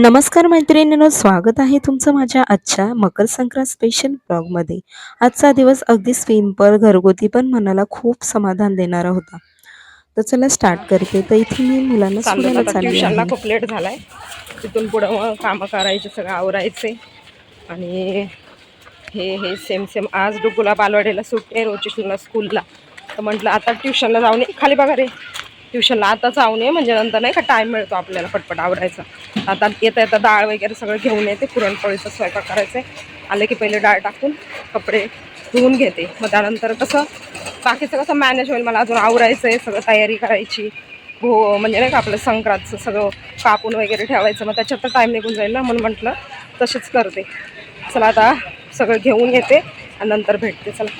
नमस्कार मैत्रिणींनो स्वागत आहे तुमचं माझ्या आजच्या मकर संक्रांत स्पेशल ब्लॉगमध्ये आजचा दिवस अगदी सिंपल घरगुती पण मनाला खूप समाधान देणारा होता. तर चला स्टार्ट करते. तर इथे मी मुलांना सोडायला चालली आहे. खूप लेट झालाय. तिथून पुढं मग कामं करायचे सगळं आवरायचे. आणि हे हे सेम सेम आज डुगुला बालवाडीला सुट्टी आहे रोचिशूला स्कूलला तर म्हटलं आता ट्युशनला जाऊन ये. खाली बघा रे. ट्युशनला. आता जाऊन ये म्हणजे नंतर नाही का टाईम मिळतो आपल्याला पटपट आवडायचा आता येता येता डाळ वगैरे सगळं घेऊन येते पुरणपोळीचा स्वयंपाक करायचा आहे आले की पहिले डाळ टाकून कपडे धुवून घेते. मग त्यानंतर कसं बाकीचं कसं मॅनेज होईल मला अजून आवरायचं आहे सगळं तयारी करायची. हो म्हणजे नाही का आपलं संक्रांतचं सगळं कापून वगैरे ठेवायचं मग त्याच्यात तर टाईम निघून जाईल ना म्हणून म्हटलं तसेच करते. चला आता सगळं घेऊन येते आणि नंतर भेटते. चला.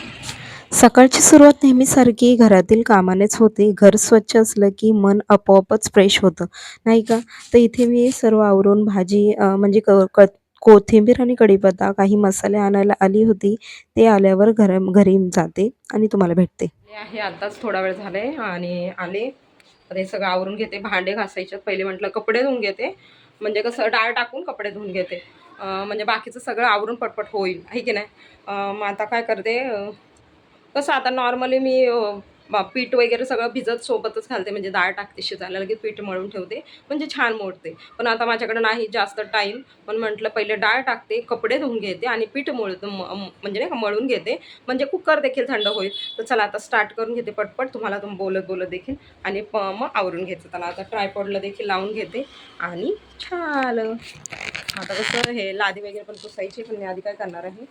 सकाळची सुरुवात नेहमीसारखी घरातील कामानेच होते. घर स्वच्छ असलं की मन आपोआपच फ्रेश होतं. नाही का? तर इथे मी सर्व आवरून भाजी म्हणजे क क कोथिंबीर आणि कढीपत्ता काही मसाले आणायला आली होती. ते आल्यावर घर घरी जाते आणि तुम्हाला भेटते. आहे आताच थोडा वेळ झाले आणि आले. हे सगळं आवरून घेते. भांडे घासायच्यात पहिले म्हटलं कपडे धुवून घेते. म्हणजे कसं डाळ टाकून कपडे धुवून घेते. म्हणजे बाकीचं सगळं आवरून पटपट होईल. आहे की नाही? मग आता काय करते? कसं आता नॉर्मली मी पीठ वगैरे सगळं भिजत सोबतच घालते. म्हणजे डाळ टाकते शिजायला लगेच पीठ मळून ठेवते. म्हणजे छान मोडते. पण आता माझ्याकडे नाही जास्त टाईम पण म्हटलं पहिले डाळ टाकते कपडे धुवून घेते आणि पीठ मळ म्हणजे नाही का मळून घेते. म्हणजे कुकर देखील थंड होईल. तर चला आता स्टार्ट करून घेते पटपट. तुम्हाला तुम बोलत बोलत देखील. आणि प मग आवरून घ्यायचं त्याला आता ट्रायपॉडला देखील लावून घेते. आणि छान! आता कसं हे लादी वगैरे पण पुसायची पण मी आधी काय करणार आहे?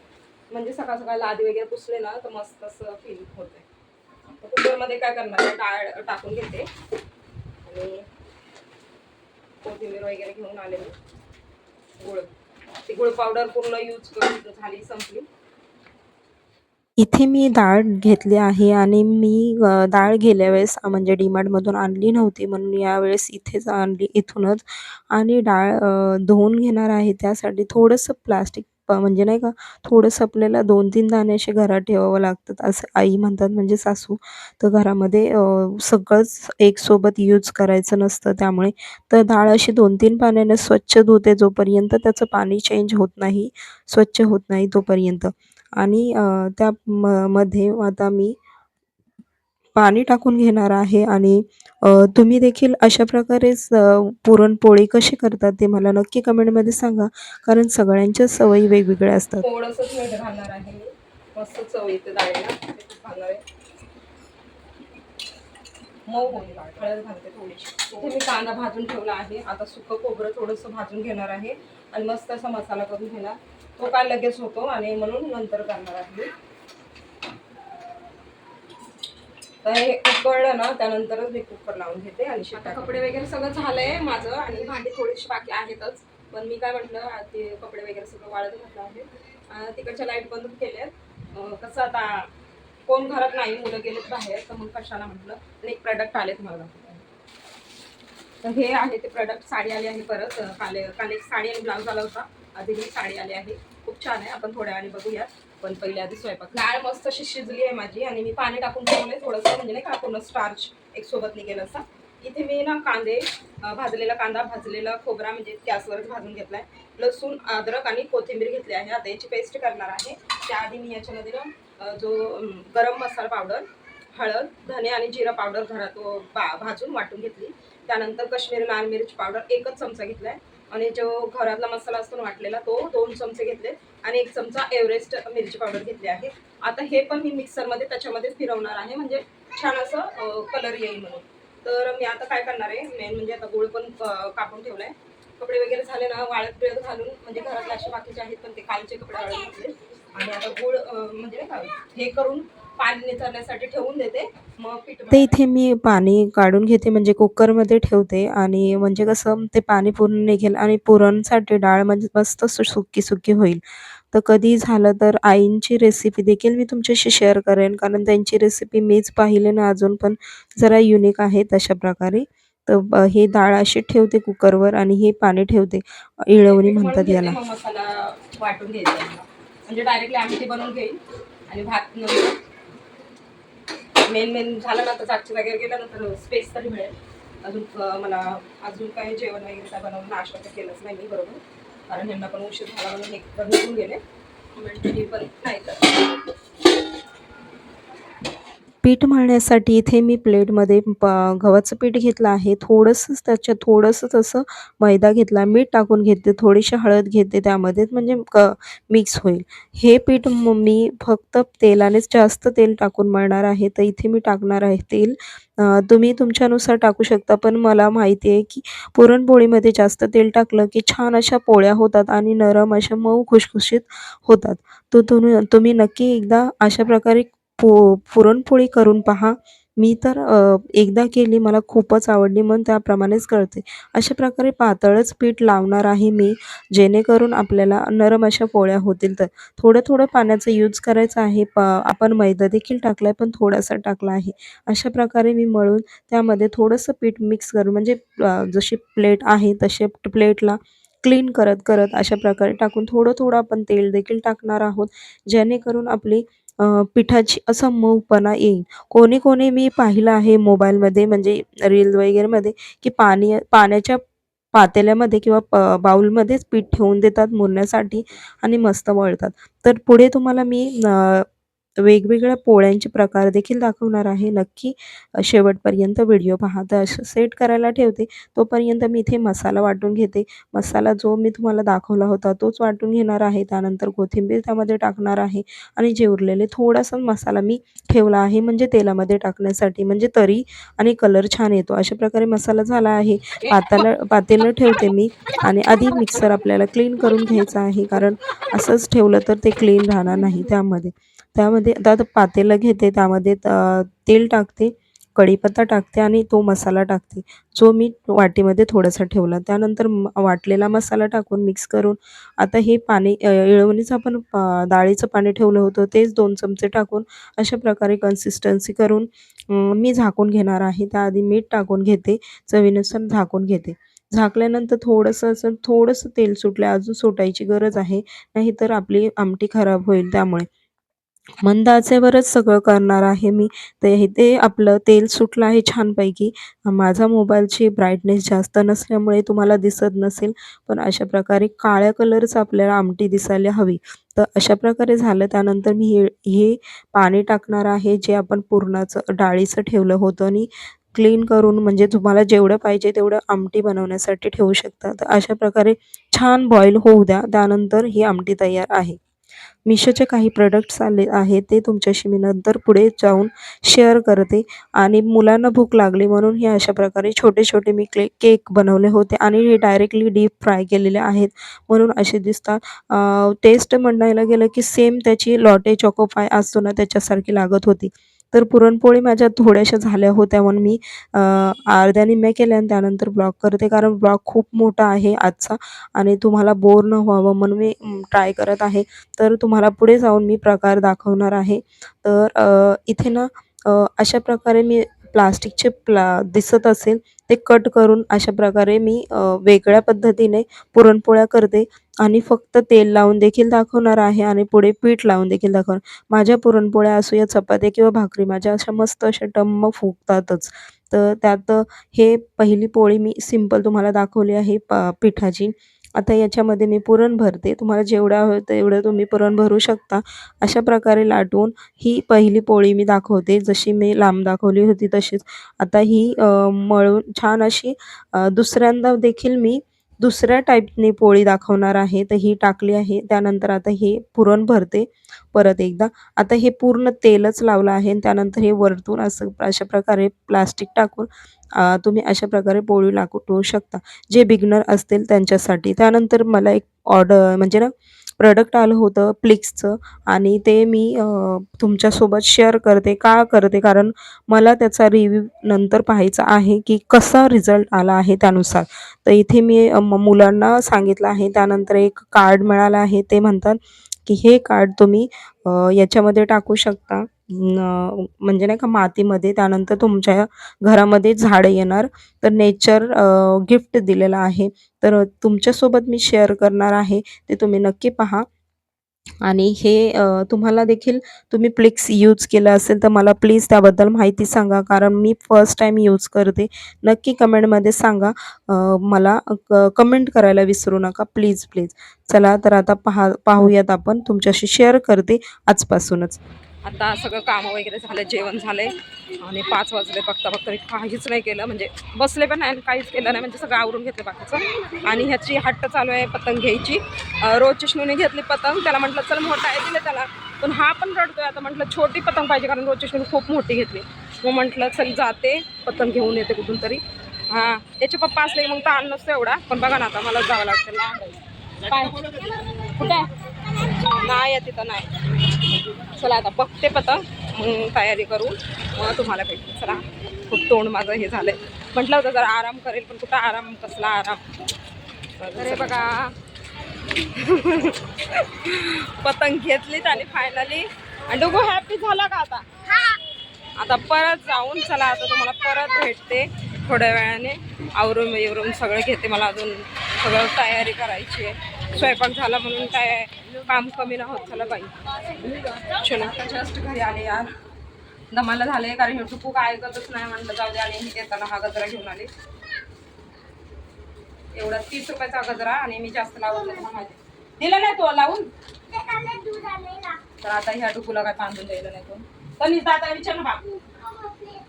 म्हणजे सकाळ सकाळ लादी वगैरे पुसले ना तर मस्त असं फील होते तर कुकरमध्ये काय करणार डाळ टाकून घेते. आणि कोथिंबीर वगैरे घेऊन आले मी गुळ. ती गुळ पावडर पूर्ण यूज करून झाली संपली. इथे मी डाळ घेतली आहे आणि मी डाळ गेल्या वेळेस म्हणजे डीमार्टमधून आणली नव्हती म्हणून यावेळेस इथेच आणली इथूनच. आणि डाळ धुवून घेणार आहे त्यासाठी थोडंसं प्लास्टिक म्हणजे नाही का थोडंसं आपल्याला दोन तीन दाणे असे घरात ठेवावं लागतात असं आई म्हणतात म्हणजे सासू तर घरामध्ये सगळंच एकसोबत यूज करायचं नसतं. त्यामुळे तर डाळ अशी दोन तीन पाण्याने स्वच्छ धुते जोपर्यंत त्याचं पाणी चेंज होत नाही स्वच्छ होत नाही तोपर्यंत. आणि त्या म मध्ये आता मी पाणी टाकून घेणार आहे आणि तुम्ही देखील अशा प्रकारेच पुरणपोळी कशी करतात ते मला नक्की कमेंटमध्ये सांगा. कारण सगळ्यांच्या सवयी वेगवेगळ्या असतात. थोडंसंच आहे मस्त चव येते मऊ होईल हळद घालते थोडीशी. इथे मी कांदा भाजून ठेवला आहे. आता सुकं खोबरं थोडंसं भाजून घेणार आहे. आणि मस्त असा मसाला करून घेणार. तो काय लगेच होतो आणि म्हणून नंतर करणार आहे तर हे उकळलं ना त्यानंतरच मी कुकर लावून घेते आणि आता कपडे वगैरे सगळं झालंय माझं आणि भांडी थोडीशी बाकी आहेतच. पण मी काय म्हटलं ते कपडे वगैरे सगळं वाळत घातलं आहे. तिकडच्या लाइट बंद केल्यात. कसं आता कोण घरात नाही मुलं गेलेत बाहेर तर मग कशाला म्हटलं आणि एक प्रोडक्ट आलेत मला. तर हे आहे ते प्रोडक्ट साडी आली आहे परत. काल काल एक साडी आणि ब्लाऊज आला होता. आधी ही साडी आली आहे. खूप छान आहे. आपण थोड्या वेळाने बघूया पण पहिले आधी स्वयंपाक. डाळ मस्त अशी शिजली आहे माझी आणि मी पाणी टाकून ठेवले थोडंसं म्हणजे नाही का पूर्ण स्टार्च एक सोबत निघेल असा. इथे मी ना कांदे भाजलेला कांदा भाजलेला खोबरा म्हणजे गॅसवरच भाजून घेतलाय. लसूण अद्रक आणि कोथिंबीर घेतली आहे. आता याची पेस्ट करणार आहे. त्याआधी मी याच्यामध्ये ना जो गरम मसाला पावडर हळद धने आणि जिरा पावडर घरात भाजून वाटून घेतली. त्यानंतर काश्मीरी लाल मिरची पावडर एकच चमचा घेतलाय. आणि जो घरातला मसाला असतो वाटलेला तो दोन चमचे घेतले आणि एक चमचा एव्हरेस्ट मिरची पावडर घेतली आहे. आता हे पण मी मिक्सरमध्ये त्याच्यामध्ये फिरवणार आहे म्हणजे छान असं कलर येईल म्हणून. तर मी आता काय करणार आहे मेन म्हणजे आता गुळ पण कापून ठेवलं आहे कपडे वगैरे झाले ना वाळत बिळत घालून म्हणजे घरातले असे बाकीचे आहेत पण ते कालचे कपडे वाळत घातले. आणि आता गोळ म्हणजे नाही का हे करून पाणी निचरण्यासाठी ठेवून देते. मग पीठ ते इथे मी पाणी काढून घेते म्हणजे कुकरमध्ये ठेवते आणि म्हणजे कसं ते पाणी पूर्ण निघेल आणि पुरणसाठी डाळ म्हणजे मस्त सुकी सुकी होईल. तर कधी झालं तर आईंची रेसिपी देखील मी तुमच्याशी शेअर करेन कारण त्यांची रेसिपी मीच पाहिली ना अजून पण जरा युनिक आहे तशा प्रकारे. तर हे डाळ अशी ठेवते कुकरवर आणि हे पाणी ठेवते. इळवणी म्हणतात याला. मसाला वाटून घ्यायचा. म्हणजे डायरेक्टली आमटी बनवून घेईल आणि भात नंतर मेन मेन झालं ना तर साक्षी वगैरे गेलं ना तर स्पेस तरी मिळेल. अजून मला अजून काही जेवण वगैरे काय बनवून नाश्ता तर केलंच नाही मी बरोबर. कारण यांना पण उशीर झाला म्हणून हे पण निघून गेले. म्हणजे पण नाही तर पीठ मळण्यासाठी इथे मी प्लेटमध्ये प गव्हाचं पीठ घेतलं आहे. थोडंसंच त्याच्यात थोडंसंच असं मैदा घेतला. मीठ टाकून घेते थोडीशी हळद घेते त्यामध्ये म्हणजे क मिक्स होईल. हे पीठ मी फक्त तेलानेच जास्त तेल टाकून मळणार आहे. तर इथे मी टाकणार आहे तेल. तुम्ही तुमच्यानुसार टाकू शकता. पण मला माहिती आहे की पुरणपोळीमध्ये जास्त तेल टाकलं की छान अशा पोळ्या होतात आणि नरम अशा मऊ खुशखुशीत होतात. तो तुम्ही तुम्ही नक्की एकदा अशा प्रकारे पो पुरणपोळी करून पहा. मी तर एकदा केली मला खूपच आवडली म्हणून त्याप्रमाणेच करते. अशा प्रकारे पातळच पीठ लावणार आहे मी जेणेकरून आपल्याला नरम अशा पोळ्या होतील तर. थोडं थोडं पाण्याचा यूज करायचा आहे प आपण मैदा देखील टाकला आहे पण थोडासा टाकला आहे. अशा प्रकारे मी मळून त्यामध्ये थोडंसं पीठ मिक्स करून म्हणजे जशी प्लेट आहे तसे प्लेटला क्लीन करत करत अशा प्रकारे टाकून थोडं थोडं आपण तेल देखील टाकणार आहोत. जेणेकरून आपली पिठाची असा मऊपणा येईल कोणी कोणी मी पाहिलं आहे मोबाईलमध्ये म्हणजे रील वगैरेमध्ये की पाणी पाण्याच्या पातेल्यामध्ये किंवा प बाऊलमध्येच पीठ ठेवून देतात मुरण्यासाठी आणि मस्त मळतात. तर पुढे तुम्हाला मी वेगवेगळ्या पोळ्यांचे प्रकार देखील दाखवणार आहे. नक्की शेवटपर्यंत व्हिडिओ पहा. तर असं सेट करायला ठेवते. तोपर्यंत मी इथे मसाला वाटून घेते. मसाला जो मी तुम्हाला दाखवला होता तोच वाटून घेणार आहे. त्यानंतर कोथिंबीर त्यामध्ये टाकणार आहे. आणि जे उरलेले थोडासा मसाला मी ठेवला आहे म्हणजे तेलामध्ये टाकण्यासाठी. म्हणजे तरी आणि कलर छान येतो. अशा प्रकारे मसाला झाला आहे. पाताला पातेलं ठेवते मी. आणि आधी मिक्सर आपल्याला क्लीन करून घ्यायचा आहे. कारण असंच ठेवलं तर ते क्लीन राहणार नाही त्यामध्ये. त्यामध्ये आता पातेलं घेते त्यामध्ये त- तेल टाकते कढीपत्ता टाकते आणि तो मसाला टाकते. जो मी वाटीमध्ये थोडासा ठेवला. त्यानंतर म वाटलेला मसाला टाकून मिक्स करून आता हे पाणी इळवणीचं येळवणीचं आपण डाळीचं पाणी ठेवलं होतं तेच दोन चमचे टाकून अशा प्रकारे कन्सिस्टन्सी करून मी झाकून घेणार आहे. त्याआधी मीठ टाकून घेते चवीनुसार झाकून घेते. झाकल्यानंतर थोडंसं असं थोडंसं तेल सुटलं अजून सुटायची गरज आहे. नाहीतर आपली आमटी खराब होईल त्यामुळे. मंद आचेवरच सगळं करणार आहे मी. तर ते आपलं तेल सुटलं आहे छानपैकी. माझा मोबाईलची ब्राईटनेस जास्त नसल्यामुळे तुम्हाला दिसत नसेल पण अशा प्रकारे काळ्या कलरचं आपल्याला आमटी दिसायला हवी. तर अशा प्रकारे झालं. त्यानंतर मी हे हे पाणी टाकणार आहे जे आपण पुरणाचं डाळीचं ठेवलं होतं आणि क्लीन करून म्हणजे तुम्हाला जेवढं पाहिजे तेवढं आमटी बनवण्यासाठी ठेवू शकता. तर अशा प्रकारे छान बॉईल होऊ द्या. त्यानंतर ही आमटी तयार आहे. मिशोचे काही प्रोडक्ट्स आले आहेत ते तुमच्याशी मी नंतर पुढे जाऊन शेअर करते. आणि मुलांना भूक लागली म्हणून हे अशा प्रकारे छोटे छोटे मी क्ले केक बनवले होते आणि हे डायरेक्टली डीप फ्राय केलेले आहेत. म्हणून असे दिसतात. टेस्ट म्हणायला गेलं की सेम त्याची लॉटे चॉकोपाय असतो ना त्याच्यासारखी लागत होती. तर पुरणपोळी माझ्या थोड्याशा झाल्या होत्या म्हणून मी अर्ध्या निम्म्या केल्या आणि त्यानंतर ब्लॉग करते कारण ब्लॉग खूप मोठा आहे आजचा आणि तुम्हाला बोर न व्हावं म्हणून मी ट्राय करत आहे. तर तुम्हाला पुढे जाऊन मी प्रकार दाखवणार आहे. तर इथे ना अशा प्रकारे मी प्लास्टिकचे प्ला दिसत असेल ते कट करून अशा प्रकारे मी वेगळ्या पद्धतीने पुरणपोळ्या करते. आणि फक्त तेल लावून देखील दाखवणार आहे आणि पुढे पीठ लावून देखील दाखवणार. माझ्या पुरणपोळ्या असू या चपात्या किंवा भाकरी माझ्या अशा मस्त अशा टम्म फुगतातच. तर त्यात हे पहिली पोळी मी सिंपल तुम्हाला दाखवली आहे पा पिठाची. आता याच्यामध्ये मी पुरण भरते. तुम्हाला जेवढं हवं तेवढं तुम्ही पुरण भरू शकता. अशा प्रकारे लाटून ही पहिली पोळी मी दाखवते. जशी मी लांब दाखवली होती तशीच. आता ही मळून छान अशी दुसऱ्यांदा देखील मी दुसऱ्या टाईपने पोळी दाखवणार आहे तर ही टाकली आहे. त्यानंतर आता हे पुरण भरते परत एकदा. आता हे पूर्ण तेलच लावलं आहे आणि त्यानंतर हे वरतून असं अशा प्रकारे प्लास्टिक टाकून तुम्ही अशा प्रकारे पोळी लाकू शकता. जे बिगनर असतील त्यांच्यासाठी. त्यानंतर मला एक ऑर्डर म्हणजे ना प्रॉडक्ट आलं होतं प्लिक्सचं आणि ते मी तुमच्यासोबत शेअर करते. का करते? कारण मला त्याचा रिव्ह्यू नंतर पाहायचा आहे की कसा रिझल्ट आला आहे त्यानुसार. तर इथे मी मुलांना सांगितलं आहे. त्यानंतर एक कार्ड मिळालं आहे. ते म्हणतात की हे कार्ड तुम्ही याच्यामध्ये टाकू शकता. म्हणजे नाही का मातीमध्ये त्यानंतर तुमच्या घरामध्ये झाडं येणार. तर नेचर गिफ्ट दिलेलं आहे. तर तुमच्यासोबत मी शेअर करणार आहे. ते तुम्ही नक्की पहा. आणि हे तुम्हाला देखील तुम्ही प्लिक्स यूज केलं असेल तर मला प्लीज त्याबद्दल माहिती सांगा. कारण मी फर्स्ट टाईम यूज करते. नक्की कमेंटमध्ये सांगा. मला क कमेंट करायला विसरू नका. प्लीज प्लीज चला तर आता पहा पाहूयात आपण. तुमच्याशी शेअर करते आजपासूनच. आता सगळं कामं वगैरे झालं जेवण झाले आणि पाच वाजले बघता बघता मी काहीच नाही केलं. म्हणजे बसले पण नाही काहीच केलं नाही. म्हणजे सगळं आवरून घेतलं बाकीचं. आणि ह्याची हट्ट चालू आहे पतंग घ्यायची. अं, रोज चिष्णूने घेतली पतंग. त्याला म्हटलं चल मोठा आहे दिलं त्याला. पण हा पण रडतोय. आता म्हटलं छोटी पतंग पाहिजे कारण रोज चिष्णूने खूप मोठी घेतली. मग म्हटलं चल जाते. पतंग घेऊन येते कुठून तरी. हां याचे पप्पा असले मग ताण नसतो एवढा. पण बघा ना आता मला जावं लागतं. लांब काय? कुठे नाही आहे तिथं नाही. चला आता बघते पतंग मग तयारी करू. मग तुम्हाला भेटू चला खूप तोंड माझं हे झालंय. म्हटलं होतं जरा आराम करेल पण कुठं आराम कसला आराम? अरे बघा. पतंग घेतलीच आणि फायनली आणि डुगू हॅपी झाला का आता? आता परत जाऊन चला आता तुम्हाला परत भेटते थोड्या वेळाने. आवरून बिवरून सगळं घेते मला अजून. सगळं तयारी करायची आहे. स्वयंपाक झाला म्हणून काय काम कमी ना होत झालं बाई. चलो. जस्ट घरी आले यार दमाला झाले कारण हे टुकू काय ऐकतच नाही म्हणलं जाऊ दे आणि मी येताना हा गजरा घेऊन आले. एवढा तीस रुपयाचा गजरा आणि मी जास्त लावत नाही तुम्हाला दिला नाही तो लावून? तर आता ह्या टुकूला काय तांदूळ द्यायला नाही तो तनीच दादा विचार ना बापू.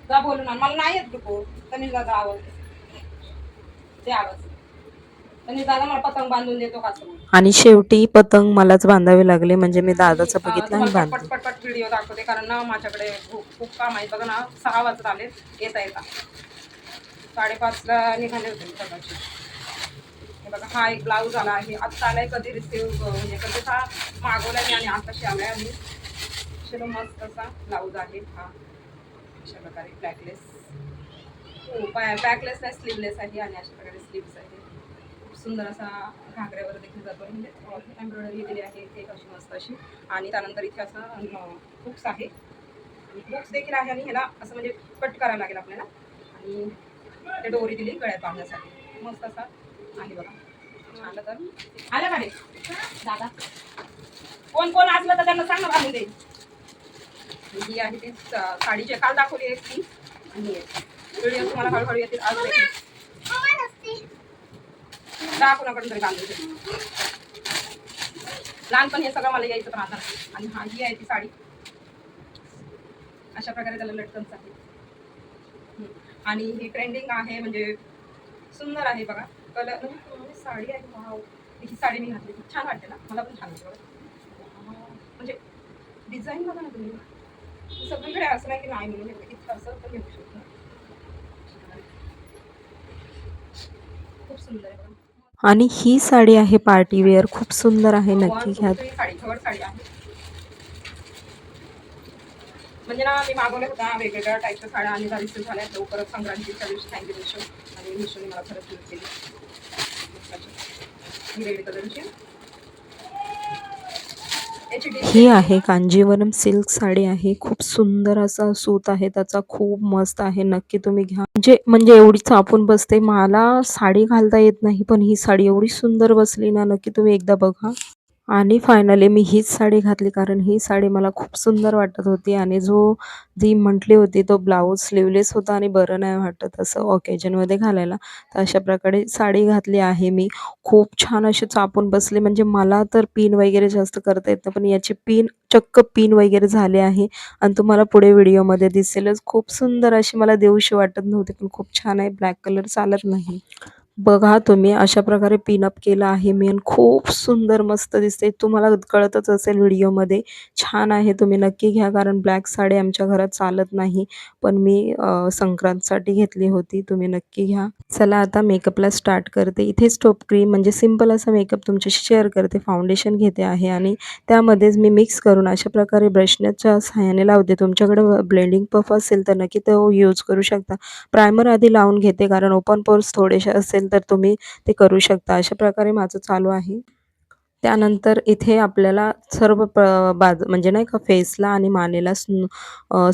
जा बोलू ना मला नाही येत टुकू तनीच दादा आवडते ते आवाज तनीच दादा मला पतंग बांधून देतो का असं आणि शेवटी पतंग मलाच बांधावे लागले म्हणजे मी दादाचं बघितलं आणि बांधलं. पटपट पट व्हिडिओ दाखवते कारण ना माझ्याकडे खूप खूप काम आहे. बघा ना सहा वाजत आले येता येता. साडेपाचला निघाले होते सकाळची. हे बघा हा एक ब्लाऊज आला आहे. आत्ता आलाय कधी रिसिव्ह म्हणजे कधी हा मागवला मी आणि आताशी आलाय आणि चलो मस्त असा ब्लाऊज आहे हा. अशा प्रकारे ब्लॅकलेस हो बॅकलेस नाही स्लीवलेस आहे आणि अशा प्रकारे स्लीव्स आहे. सुंदर असा घागऱ्यावर देखील जातो. म्हणजे एम्ब्रॉयडरी दिली आहे एक अशी मस्त अशी. आणि त्यानंतर इथे असं बुक्स आहे. बुक्स देखील आहे आणि ह्याला असं म्हणजे कट करायला लागेल आपल्याला. आणि ते डोरी दिली गळ्यात बांधण्यासाठी. मस्त असा आहे बघा. आलं तर. आलं का रे दादा. कोण कोण असलं तर त्यांना सांग बांधून देईल. ही आहे ती सा- साडीची. काल दाखवली आहे ती. आणि व्हिडिओ तुम्हाला हळूहळू येतील. आज देखील. दहा कोणाकडून तरी बांधून लहानपण हे सगळं मला यायचं राहणार आणि हा ही आहे ती साडी. अशा प्रकारे त्याला लटकन आहे आणि ही ट्रेंडिंग आहे म्हणजे सुंदर आहे बघा. कलर म्हणजे साडी आहे वाव ही साडी मी घातली. खूप छान वाटते ना. मला पण छान वाटते म्हणजे डिझाईन बघा ना तुम्ही. सगळीकडे असं नाही की नाही म्हणून हे इथं असं पण घेऊ शकतो खूप सुंदर आहे आणि ही साडी आहे पार्टी वेअर. खूप सुंदर आहे One, नक्की घ्या. म्हणजे ना मी मागवल्या होत्या वेगवेगळ्या टाईपच्या साड्या आणि त्या झाल्या लवकरच संक्रांतीच्या दिवशी थँक्यू मिशो आणि मिशोने मला खरंच यूज केली. ही रेड कलरची ही आहे कांजीवरम सिल्क साडी आहे. खूप सुंदर असा सूत आहे. त्याचा खूप मस्त आहे. नक्की तुम्ही घ्या. म्हणजे म्हणजे एवढी चापून बसते. मला साडी घालता येत नाही पण ही साडी एवढी सुंदर बसली ना नक्की तुम्ही एकदा बघा. आणि फायनली मी हीच साडी घातली कारण ही साडी मला खूप सुंदर वाटत होती आणि जो जी म्हटली होती तो ब्लाऊज स्लीवलेस होता आणि बरं नाही वाटत असं ऑकेजनमध्ये घालायला. तर अशा प्रकारे साडी घातली आहे मी. खूप छान अशी चापून बसली. म्हणजे मला तर पिन वगैरे जास्त करता येत नाही पण याची पिन चक्क पिन वगैरे झाले आहे आणि तुम्हाला पुढे व्हिडिओमध्ये दिसेलच. खूप सुंदर अशी मला देऊशी वाटत नव्हती पण खूप छान आहे. ब्लॅक कलर चालत नाही. बघा तुम्ही अशा प्रकारे पिनअप केलं आहे. मी आणि खूप सुंदर मस्त दिसते तुम्हाला कळतच असेल व्हिडिओमध्ये. छान आहे तुम्ही नक्की घ्या कारण ब्लॅक साडी आमच्या घरात चालत नाही. पण मी संक्रांतसाठी घेतली होती. तुम्ही नक्की घ्या. चला आता मेकअपला स्टार्ट करते. इथे स्टोप क्रीम म्हणजे सिंपल असा मेकअप तुमच्याशी शेअर करते. फाउंडेशन घेते आहे आणि त्यामध्येच मी मिक्स करून अशा प्रकारे ब्रशनेसच्या सहाय्याने लावते. तुमच्याकडे ब्लेंडिंग पफ असेल तर नक्की तो यूज करू शकता. प्रायमर आधी लावून घेते कारण ओपन पोर्स थोडेसे असेल तर तुम्ही ते करू शकता. अशा प्रकारे माझं चालू आहे. त्यानंतर इथे आपल्याला सर्व प बाजू म्हणजे नाही का फेसला आणि मानेला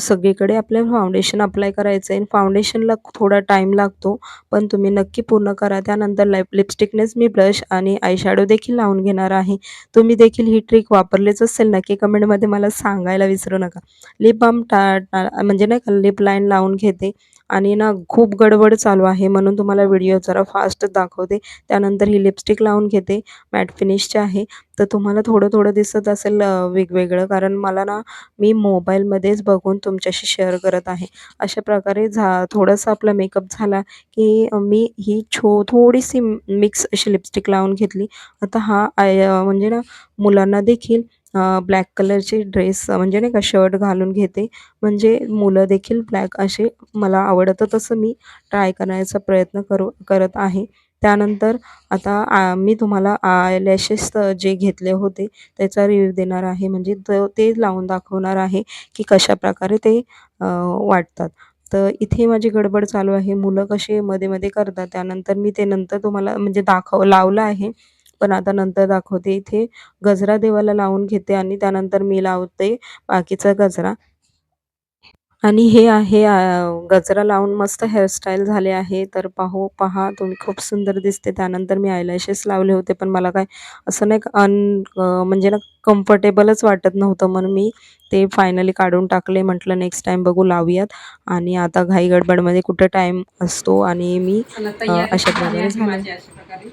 सगळीकडे आपल्याला फाउंडेशन अप्लाय करायचं आहे. फाउंडेशनला थोडा टाईम लागतो पण तुम्ही नक्की पूर्ण करा. त्यानंतर लाईप लिपस्टिकनेच मी ब्लश आणि आयशॅडो देखील लावून घेणार आहे. तुम्ही देखील ही ट्रिक वापरलीच असेल नक्की कमेंटमध्ये मला सांगायला विसरू नका. लिप बाम टा म्हणजे नाही का लिप लाईन लावून घेते. आणि ना खूप गडबड चालू आहे म्हणून तुम्हाला व्हिडिओ जरा फास्ट दाखवते. त्यानंतर ही लिपस्टिक लावून घेते. मॅट फिनिशचे आहे. तर तुम्हाला थोडं थोडं दिसत असेल वेगवेगळं. कारण मला ना मी मोबाईलमध्येच बघून तुमच्याशी शेअर करत आहे. अशा प्रकारे झा थोडासा आपला मेकअप झाला की मी ही छो थोडीशी मिक्स अशी लिपस्टिक लावून घेतली. आता हा आय म्हणजे ना मुलांना देखील ब्लॅक कलरचे ड्रेस म्हणजे नाही का शर्ट घालून घेते. म्हणजे मुलं देखील ब्लॅक असे मला आवडतं तसं मी ट्राय करण्याचा प्रयत्न करू करत आहे. त्यानंतर आता आ मी तुम्हाला आयलॅशेस जे घेतले होते त्याचा रिव्ह्यू देणार आहे. म्हणजे ते लावून दाखवणार आहे की कशाप्रकारे ते वाटतात. तर इथे माझी गडबड चालू आहे. मुलं कसे मध्ये-मध्ये करतात. त्यानंतर मी ते नंतर तुम्हाला म्हणजे दाखव लावलं आहे. पण आता नंतर दाखवते इथे. गजरा देवाला लावून घेते आणि त्यानंतर मी लावते बाकीचा गजरा. आणि हे आहे गजरा लावून मस्त हेअरस्टाईल झाले आहे. तर पाहू पहा तुम्ही खूप सुंदर दिसते. त्यानंतर मी आयलॅशेस लावले होते पण मला काय असं नाही अन म्हणजे ना कम्फर्टेबलच वाटत नव्हतं म्हणून मी ते फायनली काढून टाकले. म्हटलं नेक्स्ट टाईम बघू लावूयात. आणि आता घाई गडबडमध्ये कुठं टाईम असतो आणि मी अशा प्रकारे.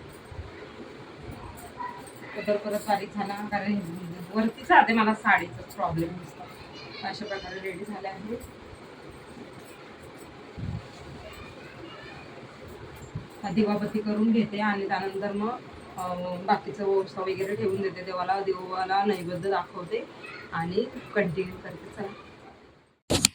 अगोदर परत बारीक झाला कारण वरती साधे मला साडीचा प्रॉब्लेम नसतो अशा प्रकारे रेडी झाले आहे. दिवाबत्ती करून घेते आणि त्यानंतर मग बाकीचं ओसा वगैरे ठेवून देते. देवाला देवाला नैवेद्य दाखवते आणि कंटिन्यू करते. चला.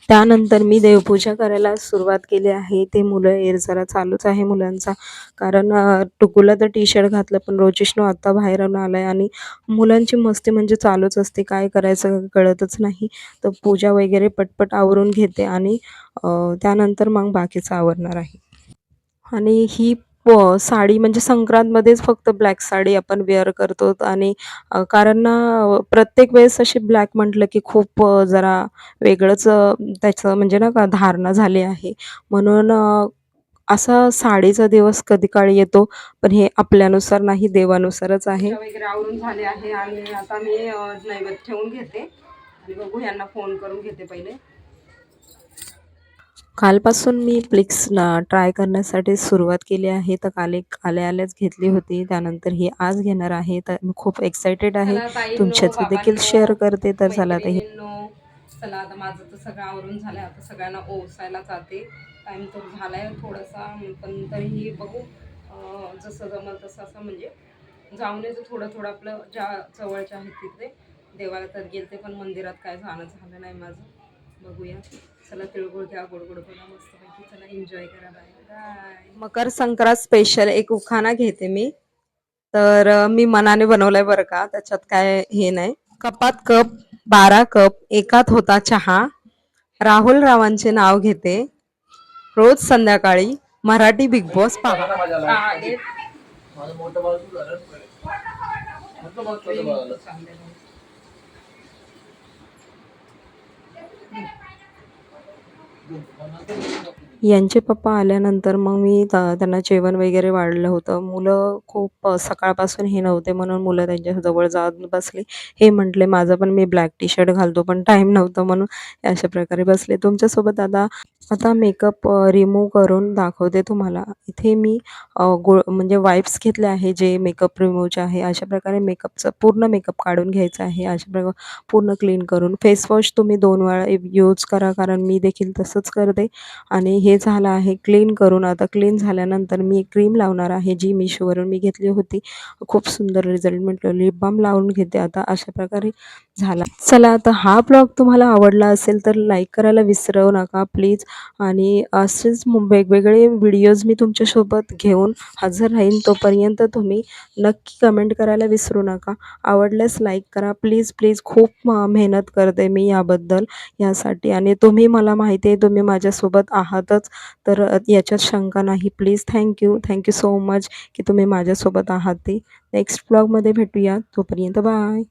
त्यानंतर मी देवपूजा करायला सुरुवात केली आहे. ते मुलं एर जरा चालूच आहे मुलांचा. कारण टुकूला तर टी शर्ट घातलं पण रोजिष्णू आत्ता बाहेरून आला आहे आणि मुलांची मस्ती म्हणजे चालूच असते. काय करायचं कळतच नाही. तर पूजा वगैरे पटपट आवरून घेते आणि त्यानंतर मग बाकीचं आवरणार आहे. आणि ही प साडी म्हणजे संक्रांतमध्येच फक्त ब्लॅक साडी आपण वेअर करतो. आणि कारण ना प्रत्येक वेळेस अशी ब्लॅक म्हटलं की खूप जरा वेगळंच त्याचं म्हणजे ना का धारणा झाली आहे. म्हणून असा साडीचा दिवस कधी काळी येतो पण हे आपल्यानुसार नाही देवानुसारच आहे. वगैरे आवरून झाले आहे आणि आता मी नैवेद्य ठेवून घेते. आणि बघू यांना फोन करून घेते पहिले. कालपासून मी फ्लिक्स न ट्राय करण्यासाठी सुरुवात केली आहे. तर काल एक आल्या आल्याच घेतली होती. त्यानंतर ही आज घेणार आहे. तर मी खूप एक्सायटेड आहे. तुमच्याच देखील शेअर करते तर चला आता हे मैत्रिणींनो, चला आता माझं तर सगळं आवरून झालंय. आता सगळ्यांना ओसायला जाते. टाइम तर झालाय थोडासा. पण तरीही बघू. जसं जमल तसं असं म्हणजे जाऊन यायचं. थोडं थोडं आपलं ज्या जवळच्या आहेत तिथे. देवाला तर गेलते पण मंदिरात काय जाणं झालं नाही माझं. बघूया. चला तिळगुळ घ्या गोड गोड बोला मस्तपैकी चला एन्जॉय करा. बाय मकर संक्रांत स्पेशल एक उखाणा घेते मी. तर मी मनाने बनवलाय बरं का त्याच्यात काय हे नाही. कपात कप बारा कप एकात होता चहा. राहुल रावांचे नाव घेते. रोज संध्याकाळी मराठी बिग बॉस पहा. हा, यांचे पप्पा आल्यानंतर मग मी त- त्यांना जेवण वगैरे वाढलं होतं. मुलं खूप सकाळपासून हे नव्हते म्हणून मुलं त्यांच्या जवळ जाऊन बसली. हे म्हटले माझं पण मी ब्लॅक टी शर्ट घालतो पण टाईम नव्हतं म्हणून अशा प्रकारे बसले. तुमच्यासोबत आता आता मेकअप रिमूव्ह करून दाखवते तुम्हाला. इथे मी गो म्हणजे वाईप्स घेतले आहे जे मेकअप रिमूव्हचे आहे. अशा प्रकारे मेकअपचं पूर्ण मेकअप काढून घ्यायचा आहे. अशा प्रकारे पूर्ण क्लीन करून. फेस वॉश तुम्ही दोन वेळा यूज करा कारण मी देखील तसंच करते. आणि हे झालं आहे क्लीन करून. आता क्लीन झाल्यानंतर मी क्रीम लावणार आहे जी मिशोवरून मी घेतली होती. खूप सुंदर रिझल्ट म्हटलं. लिप बाम लावून घेते आता. अशा प्रकारे झाला. चला आता हा ब्लॉग तुम्हाला आवडला असेल तर लाईक करायला विसरू नका प्लीज. आणि असेच वेगवेगळे व्हिडिओज मी तुमच्यासोबत घेऊन हजर राहीन तोपर्यंत तुम्ही नक्की कमेंट करायला विसरू नका. आवडल्यास लाईक करा प्लीज प्लीज. खूप म- मेहनत करते मी याबद्दल यासाठी. आणि तुम्ही मला माहिती आहे तुम्ही माझ्यासोबत आहातच. तर याच्यात शंका नाही. Please thank you thank you so much की तुम्ही माझ्यासोबत आहात. ते नेक्स्ट ब्लॉगमध्ये भेटूया. तोपर्यंत बाय.